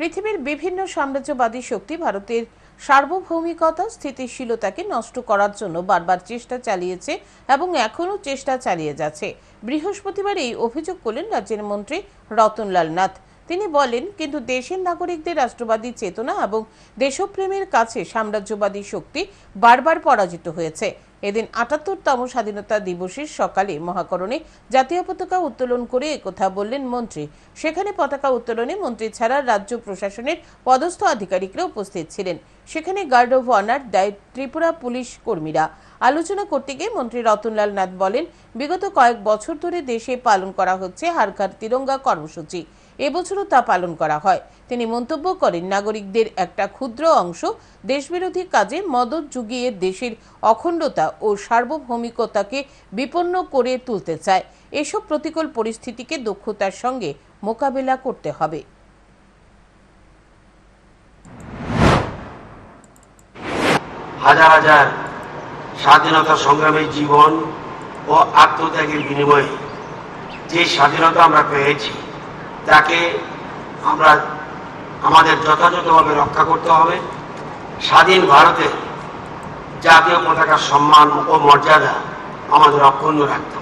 পৃথিবীর বিভিন্ন সাম্রাজ্যবাদী শক্তি ভারতের সার্বভৌমিকতা, স্থিতিশীলতাকে নষ্ট করার জন্য বারবার চেষ্টা চালিয়েছে এবং এখনও চেষ্টা চালিয়ে যাচ্ছে। বৃহস্পতিবার এই অভিযোগ করলেন রাজ্যের মন্ত্রী রতনলাল নাথ। তিনি বলেন, কিন্তু দেশের নাগরিকদের রাষ্ট্রবাদী চেতনা এবং দেশপ্রেমের কাছে সাম্রাজ্যবাদী শক্তি বারবার পরাজিত হয়েছে। এদিন আটাত্তরতম স্বাধীনতা দিবসের সকালে মহাকরণে জাতীয় পতাকা উত্তোলন করে একথা বললেন মন্ত্রী। সেখানে পতাকা উত্তোলনে মন্ত্রী ছাড়া রাজ্য প্রশাসনের পদস্থ আধিকারিকরা উপস্থিত ছিলেন। সেখানে গার্ড অফ অনার, দেয় ত্রিপুরা পুলিশ কর্মীরা। আলোচনা করতে গিয়ে মন্ত্রী রতনলাল নাথ বলেন, বিগত কয়েক বছর ধরে দেশে পালন করা হচ্ছে হারকার তিরঙ্গা কর্মসূচি। এবছরও তা পালন করা হয়। তিনি মন্তব্য করেন, নাগরিকদের একটা ক্ষুদ্র অংশ দেশবিরোধী কাজে মদত জুগিয়ে দেশের অখণ্ডতা ও সার্বভৌমিকতাকে বিপন্ন করে তুলতে চায়। এসব প্রতিকূল পরিস্থিতিকে দক্ষতার সঙ্গে মোকাবেলা করতে হবে। হাজার হাজার স্বাধীনতা সংগ্রামের জীবন ও আত্মত্যাগের বিনিময়ে যে স্বাধীনতা আমরা পেয়েছি তাকে আমরা আমাদের যথাযথভাবে রক্ষা করতে হবে। স্বাধীন ভারতে জাতীয় পতাকার সম্মান ও মর্যাদা আমাদের অক্ষুণ্ণ রাখতে